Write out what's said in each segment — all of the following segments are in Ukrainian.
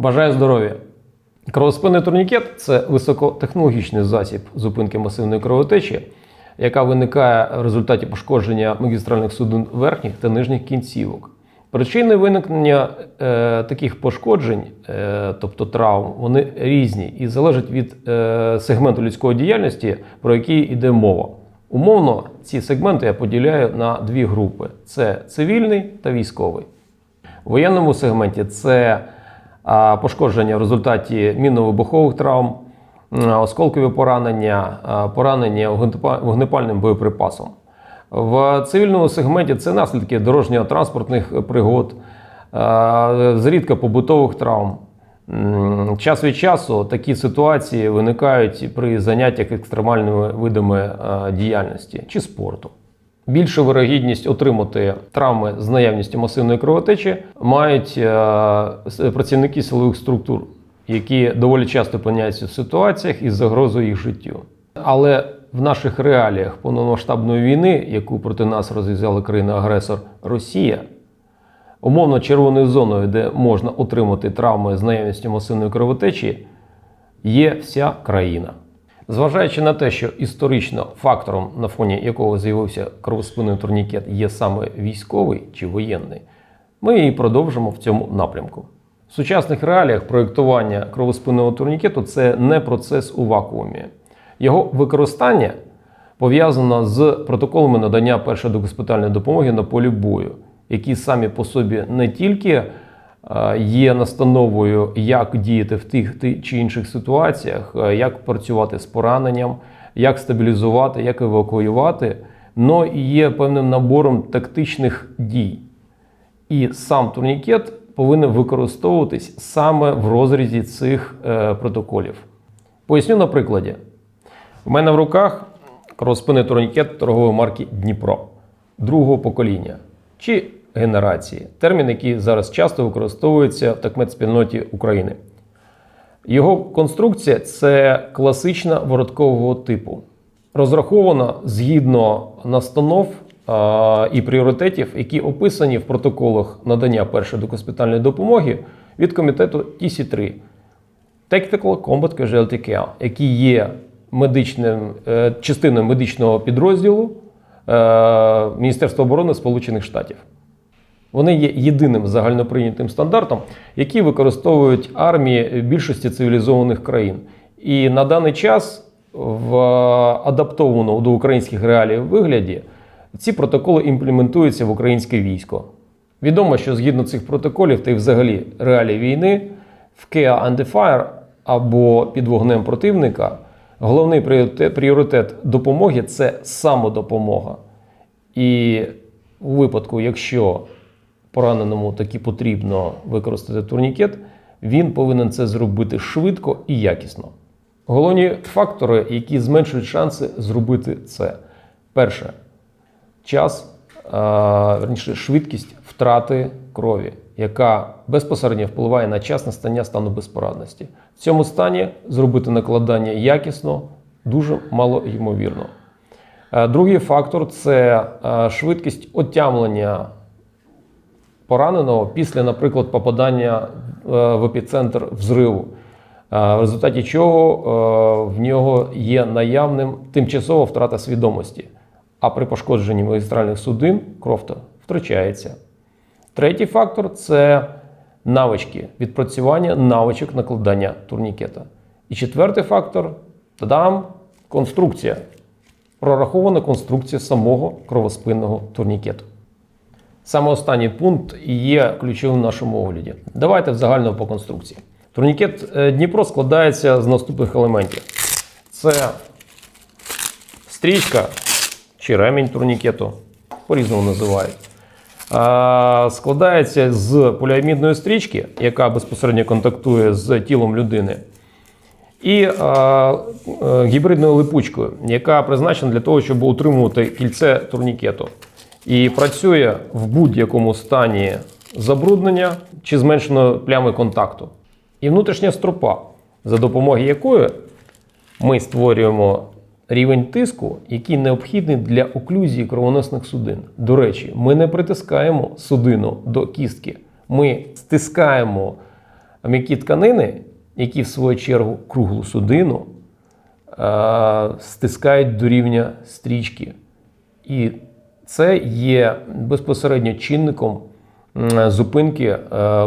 Бажаю здоров'я! Кровоспинний турнікет це високотехнологічний засіб зупинки масивної кровотечі, яка виникає в результаті пошкодження магістральних судин верхніх та нижніх кінцівок. Причини виникнення е, таких пошкоджень, е, тобто травм, вони різні і залежать від е, сегменту людської діяльності, про який йде мова. Умовно, ці сегменти я поділяю на дві групи: це цивільний та військовий. У воєнному сегменті це пошкодження в результаті мінно-вибухових травм, осколкові поранення, поранення вогнепальним боєприпасом. В цивільному сегменті це наслідки дорожньо-транспортних пригод, зрідка побутових травм. Час від часу такі ситуації виникають при заняттях екстремальними видами діяльності чи спорту. Більшу вирогідність отримати травми з наявністю масивної кровотечі мають е, працівники силових структур, які доволі часто опиняються в ситуаціях із загрозою їх життю. Але в наших реаліях повномасштабної війни, яку проти нас розв'язала країна-агресор Росія, умовно червоною зоною, де можна отримати травми з наявністю масивної кровотечі, є вся країна. Зважаючи на те, що історично фактором, на фоні якого з'явився кровоспинний турнікет, є саме військовий чи воєнний, ми і продовжимо в цьому напрямку. В сучасних реаліях проєктування кровоспинного турнікету це не процес у вакуумі. Його використання пов'язано з протоколами надання першої госпітальної допомоги на полі бою, які самі по собі не тільки є настановою, як діяти в тих ти- чи інших ситуаціях, е, як працювати з пораненням, як стабілізувати, як евакуювати, але і є певним набором тактичних дій. І сам турнікет повинен використовуватись саме в розрізі цих е, протоколів. Поясню на прикладі. У мене в руках кровоспинний турнікет торгової марки Дніпро другого покоління чи генерації. Термін, який зараз часто використовується в такмедспільноті України. Його конструкція це класична вороткового типу, розрахована згідно настанов а, і пріоритетів, які описані в протоколах надання першої докоспітальної допомоги від комітету TC3 Tactical Combat Casualty Care, який є медичним, е, частиною медичного підрозділу е, Міністерства оборони Сполучених Штатів. Вони є єдиним загальноприйнятим стандартом, який використовують армії більшості цивілізованих країн. І на даний час в адаптованому до українських реалій вигляді ці протоколи імплементуються в українське військо. Відомо, що згідно цих протоколів та й взагалі реалій війни в Care Under Fire або під вогнем противника головний пріоритет допомоги це самодопомога. І у випадку, якщо пораненому таки потрібно використати турнікет, він повинен це зробити швидко і якісно. Головні фактори, які зменшують шанси зробити це. Перше час, верніше, швидкість втрати крові, яка безпосередньо впливає на час настання стану безпорадності. В цьому стані зробити накладання якісно дуже мало ймовірно. Е, Другий фактор це е, швидкість отямлення пораненого після, наприклад, попадання е, в епіцентр взриву, е, в результаті чого е, в нього є наявним тимчасова втрата свідомості, а при пошкодженні магістральних судин кров то втрачається. Третій фактор це навички, відпрацювання навичок накладання турнікета. І четвертий фактор тадам, конструкція. Прорахована конструкція самого кровоспинного турнікету. Саме останній пункт є ключовим в нашому огляді. Давайте в загальному по конструкції. Турнікет е, Дніпро складається з наступних елементів: це стрічка чи ремінь турнікету, по-різному називають. Складається з поліамідної стрічки, яка безпосередньо контактує з тілом людини, і е, гібридною липучкою, яка призначена для того, щоб утримувати кільце турнікету. І працює в будь-якому стані забруднення чи зменшеної плями контакту. І внутрішня стропа, за допомогою якої ми створюємо рівень тиску, який необхідний для оклюзії кровоносних судин. До речі, ми не притискаємо судину до кістки. Ми стискаємо м'які тканини, які в свою чергу круглу судину, е, стискають до рівня стрічки. І це є безпосередньо чинником зупинки е,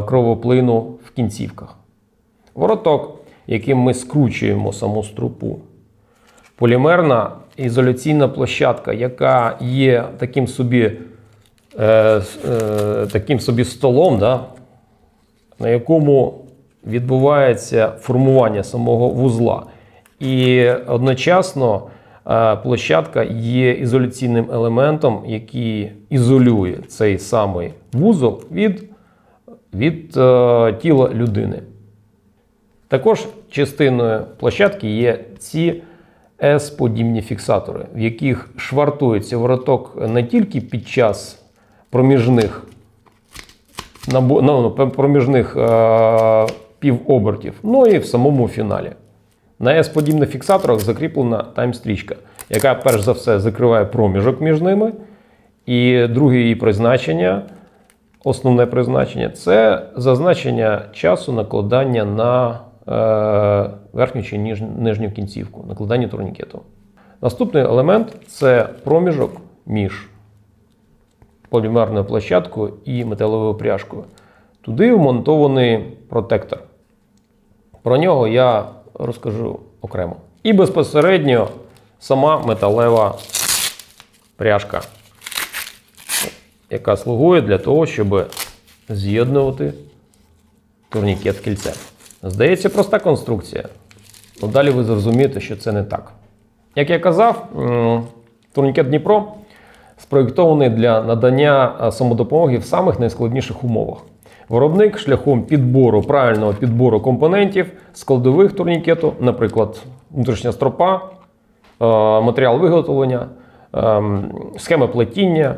кровоплину в кінцівках. Вороток, яким ми скручуємо саму струпу. Полімерна ізоляційна площадка, яка є таким собі, е, е, таким собі столом, да, на якому відбувається формування самого вузла. І одночасно площадка є ізоляційним елементом, який ізолює цей самий вузол від, від е, тіла людини. Також частиною площадки є ці S-подібні фіксатори, в яких швартується вороток не тільки під час проміжних, ну, проміжних е, півобертів, ну і в самому фіналі. На S-подібних фіксаторах закріплена тайм-стрічка, яка перш за все закриває проміжок між ними. І друге її призначення, основне призначення це зазначення часу накладання на е, верхню чи ніж- нижню кінцівку, накладання турнікету. Наступний елемент це проміжок між полімерною площадкою і металевою пряжкою. Туди вмонтований протектор. Про нього я розкажу окремо. І безпосередньо сама металева пряжка, яка слугує для того, щоб з'єднувати турнікет кільцем. Здається, проста конструкція. Ну, далі ви зрозумієте, що це не так. Як я казав, турнікет Дніпро спроєктований для надання самодопомоги в самих найскладніших умовах. Виробник шляхом підбору правильного підбору компонентів складових турнікету, наприклад, внутрішня стропа, е, матеріал виготовлення, ем, схеми плетіння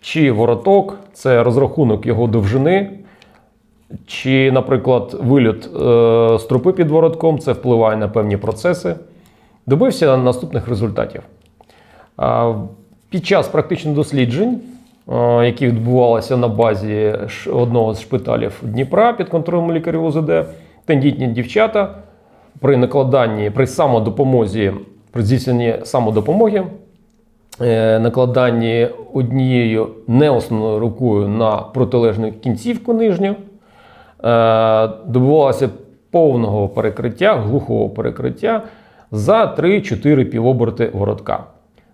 чи вороток це розрахунок його довжини, чи, наприклад, вильот е, стропи під воротком це впливає на певні процеси. Добився наступних результатів. Під час практичних досліджень, е, які відбувалися на базі одного з шпиталів Дніпра під контролем лікарів УЗД, тендітні дівчата при накладанні, при самодопомозі, при здійсненні самодопомоги, е, накладанні однією не основною рукою на протилежну кінцівку нижню, е, добувалося повного перекриття, глухого перекриття за 3-4 півоберти воротка.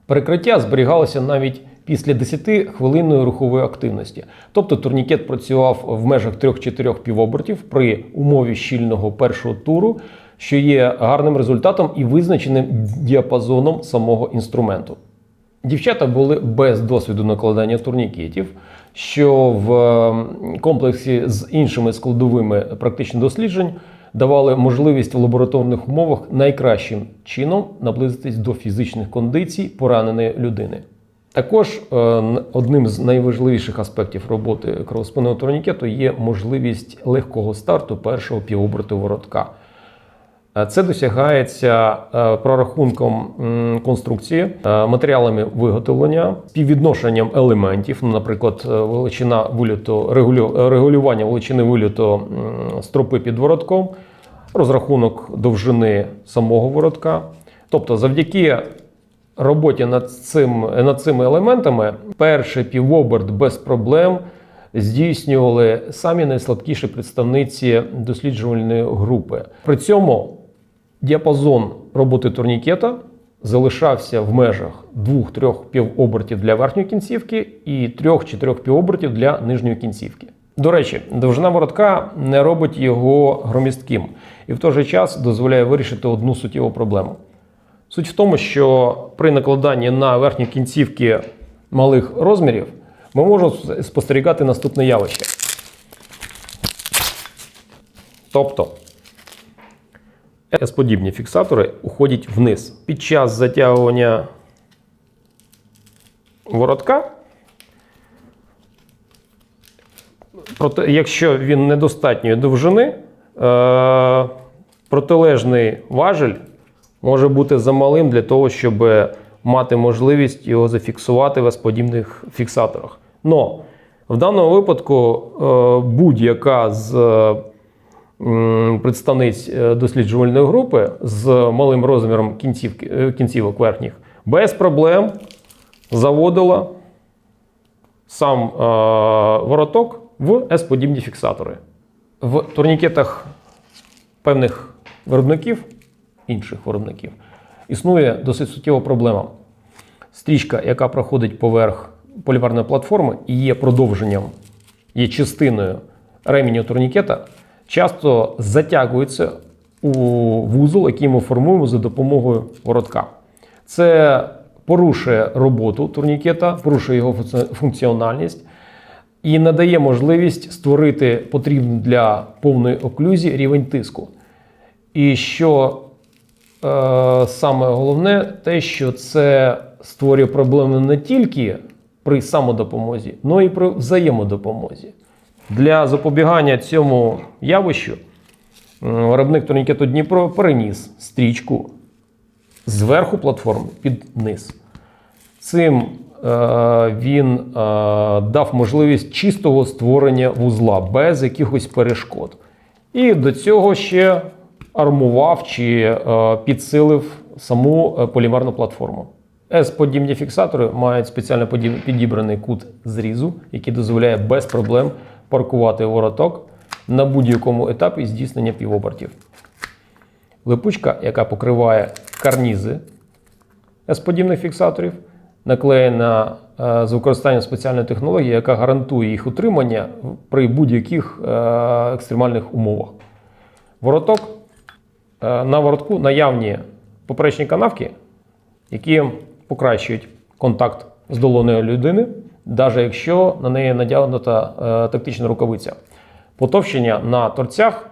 Перекриття зберігалося навіть після 10-хвилинної рухової активності. Тобто турнікет працював в межах 3-4 півобертів при умові щільного першого туру, що є гарним результатом і визначеним діапазоном самого інструменту. Дівчата були без досвіду накладання турнікетів, що в ем, комплексі з іншими складовими практичних досліджень давали можливість в лабораторних умовах найкращим чином наблизитись до фізичних кондицій пораненої людини. Також е, одним з найважливіших аспектів роботи кровоспинного турнікету є можливість легкого старту першого півоберту воротка. Е, Це досягається е, прорахунком конструкції, матеріалами виготовлення, співвідношенням елементів, ну, наприклад, величина вильоту, е, регулювання величини вильоту стропи під воротком, розрахунок довжини самого воротка. Тобто, завдяки роботі над, цим, над цими елементами перший півоберт без проблем здійснювали самі найслабкіші представниці досліджувальної групи. При цьому діапазон роботи турнікета залишався в межах 2-3 півобертів для верхньої кінцівки і 3-4 півобертів для нижньої кінцівки. До речі, довжина воротка не робить його громістким і в той же час дозволяє вирішити одну суттєву проблему. Суть в тому, що при накладанні на верхні кінцівки малих розмірів ми можемо спостерігати наступне явище. Тобто S-подібні фіксатори уходять вниз. Під час затягування воротка, проте, якщо він недостатньої довжини, е- протилежний важель може бути замалим для того, щоб мати можливість його зафіксувати в S-подібних фіксаторах. Но в даному випадку е, будь-яка з е, представниць е, досліджувальної групи з малим розміром кінцівки, е, кінцівок верхніх без проблем заводила сам вороток в S-подібні фіксатори. В турнікетах певних виробників, інших виробників, існує досить суттєва проблема. Стрічка, яка проходить поверх полімерної платформи і є продовженням, є частиною ременю турнікета, часто затягується у вузол, який ми формуємо за допомогою воротка. Це порушує роботу турнікета, порушує його функціональність і надає можливість створити потрібний для повної оклюзії рівень тиску. І що саме головне, те, що це створює проблеми не тільки при самодопомозі, але й при взаємодопомозі. Для запобігання цьому явищу виробник турнікету Дніпро переніс стрічку зверху платформи під низ. Цим е, він е, дав можливість чистого створення вузла без якихось перешкод. І до цього ще армував чи е, підсилив саму е, полімерну платформу. S-подібні фіксатори мають спеціально підібраний кут зрізу, який дозволяє без проблем паркувати вороток на будь-якому етапі здійснення півобертів. Липучка, яка покриває карнізи S-подібних фіксаторів, наклеєна е, з використанням спеціальної технології, яка гарантує їх утримання при будь-яких екстремальних умовах. Вороток на воротку наявні поперечні канавки, які покращують контакт з долоною людини, навіть якщо на неї надягнута е, тактична рукавиця. Потовщення на торцях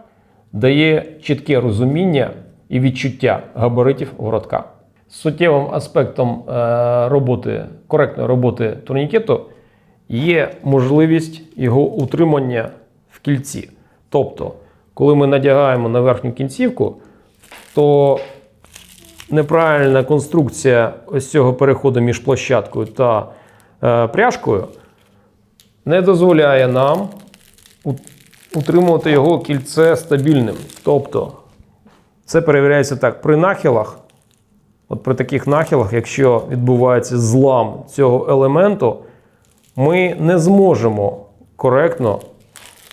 дає чітке розуміння і відчуття габаритів воротка. Суттєвим аспектом е, роботи, коректної роботи турнікету є можливість його утримання в кільці. Тобто, коли ми надягаємо на верхню кінцівку, то неправильна конструкція ось цього переходу між площадкою та е, пряжкою не дозволяє нам утримувати його кільце стабільним. Тобто, це перевіряється так: при нахилах, от при таких нахилах, якщо відбувається злам цього елементу, ми не зможемо коректно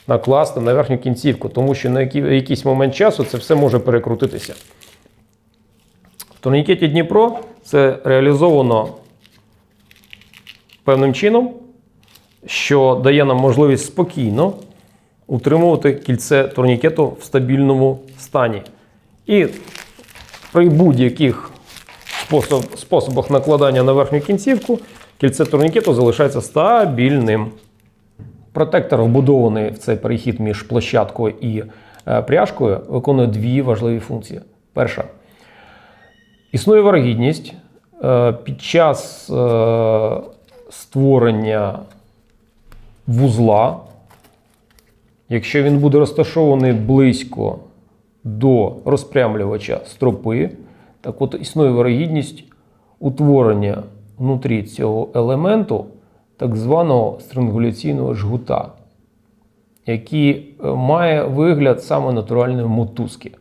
накласти на верхню кінцівку, тому що на якийсь момент часу це все може перекрутитися. Турнікеті Дніпро це реалізовано певним чином, що дає нам можливість спокійно утримувати кільце турнікету в стабільному стані. І при будь-яких способ, способах накладання на верхню кінцівку кільце турнікету залишається стабільним. Протектор, вбудований в цей перехід між площадкою і е, пряжкою, виконує дві важливі функції. Перша існує варогідність е, під час е, створення вузла, якщо він буде розташований близько до розпрямлювача стропи, так от існує вирогідність утворення внутрі цього елементу так званого стрингуляційного жгута, який е, має вигляд саме натуральної мотузки.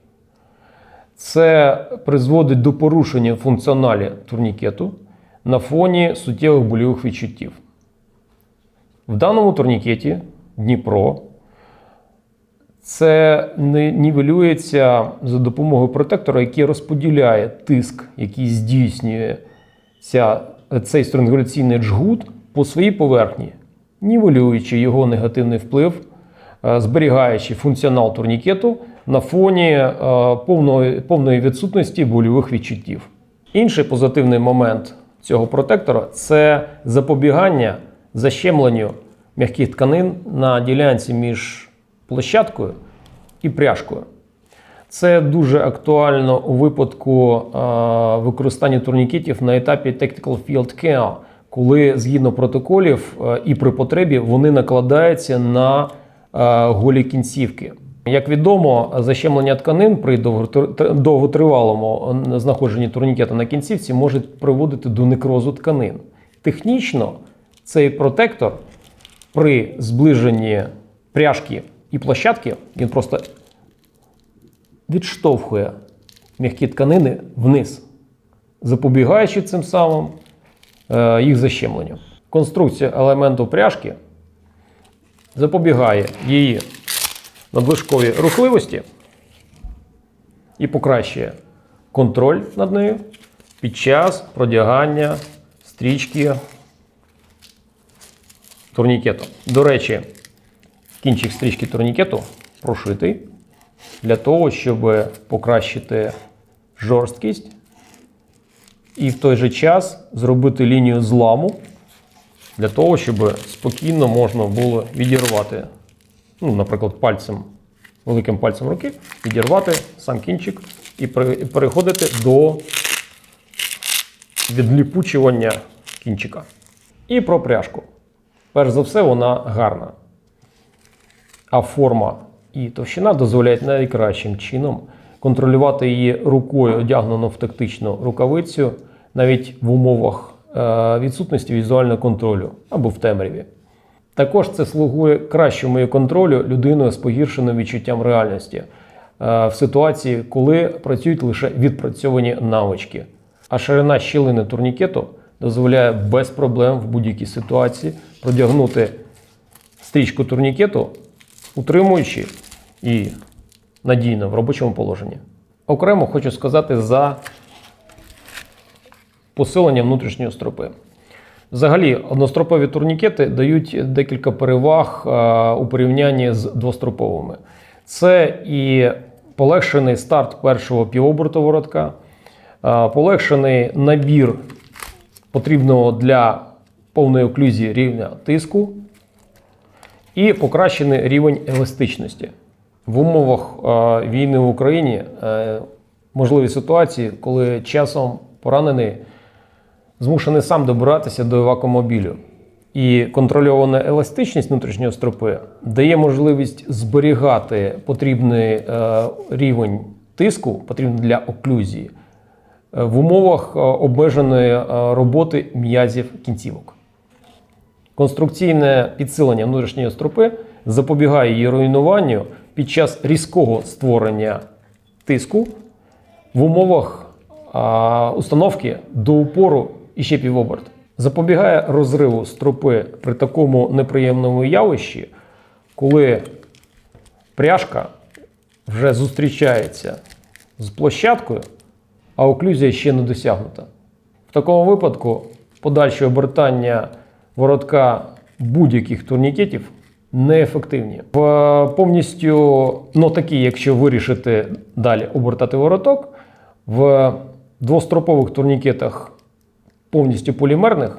Це призводить до порушення функціоналі турнікету на фоні суттєвих больових відчуттів. В даному турнікеті Дніпро це нівелюється за допомогою протектора, який розподіляє тиск, який здійснює ця, цей стрингуляційний джгут по своїй поверхні, нівелюючи його негативний вплив, е, зберігаючи функціонал турнікету на фоні е, повної, повної відсутності больових відчуттів. Інший позитивний момент цього протектора це запобігання защемленню м'яких тканин на ділянці між площадкою і пряжкою. Це дуже актуально у випадку е, використання турнікетів на етапі Tactical Field Care, коли згідно протоколів е, і при потребі вони накладаються на голі кінцівки. Як відомо, защемлення тканин при довготривалому е, знаходженні турнікета на кінцівці може приводити до некрозу тканин. Технічно цей протектор при зближенні пряжки і площадки він просто відштовхує м'які тканини вниз, запобігаючи цим самим е, їх защемленню. Конструкція елементу пряжки запобігає її надлишковій рухливості і покращує контроль над нею під час продягання стрічки турнікету. До речі, кінчик стрічки турнікету прошитий для того, щоб покращити жорсткість і в той же час зробити лінію зламу для того, щоб спокійно можна було відірвати, ну, наприклад, пальцем, великим пальцем руки, відірвати сам кінчик і переходити до відліпучування кінчика. І про пряжку. Перш за все, вона гарна. А форма і товщина дозволяють найкращим чином контролювати її рукою, одягнену в тактичну рукавицю, навіть в умовах е, відсутності візуального контролю або в темряві. Також це слугує кращому контролю людиною з погіршеним відчуттям реальності е, в ситуації, коли працюють лише відпрацьовані навички. А ширина щілини турнікету дозволяє без проблем в будь-якій ситуації продягнути стрічку турнікету, утримуючи і надійно в робочому положенні. Окремо хочу сказати за посилення внутрішньої стропи. Взагалі, одностропові турнікети дають декілька переваг е, у порівнянні з двостроповими. Це і полегшений старт першого півоборту воротка, е, полегшений набір потрібного для повної оклюзії рівня тиску і покращений рівень еластичності. В умовах е, війни в Україні можливі ситуації, коли часом поранений змушений сам добиратися до евакомобілю. І контрольована еластичність внутрішньої стропи дає можливість зберігати потрібний е, рівень тиску, потрібний для оклюзії, е, в умовах е, обмеженої роботи м'язів кінцівок. Конструкційне підсилення внутрішньої стропи запобігає її руйнуванню під час різкого створення тиску в умовах установки до упору і ще півоберт. Запобігає розриву стропи при такому неприємному явищі, коли пряжка вже зустрічається з площадкою, а оклюзія ще не досягнута. В такому випадку подальше обертання воротка будь-яких турнікетів неефективні. В е, повністю, ну такі, якщо вирішити далі обертати вороток, в двостропових турнікетах повністю полімерних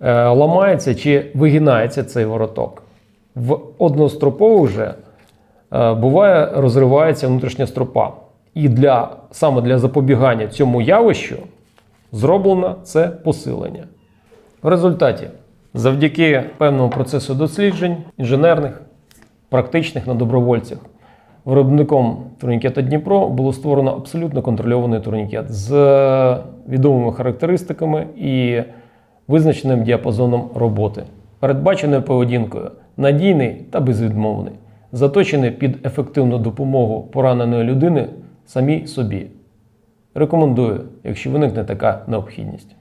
е, ламається чи вигинається цей вороток. В одностропових же е, буває розривається внутрішня стропа. І для, саме для запобігання цьому явищу зроблено це посилення. В результаті, завдяки певному процесу досліджень, інженерних, практичних на добровольцях, виробником турнікета Дніпро було створено абсолютно контрольований турнікет з відомими характеристиками і визначеним діапазоном роботи, передбаченою поведінкою, надійний та безвідмовний, заточений під ефективну допомогу пораненої людини самій собі. Рекомендую, якщо виникне така необхідність.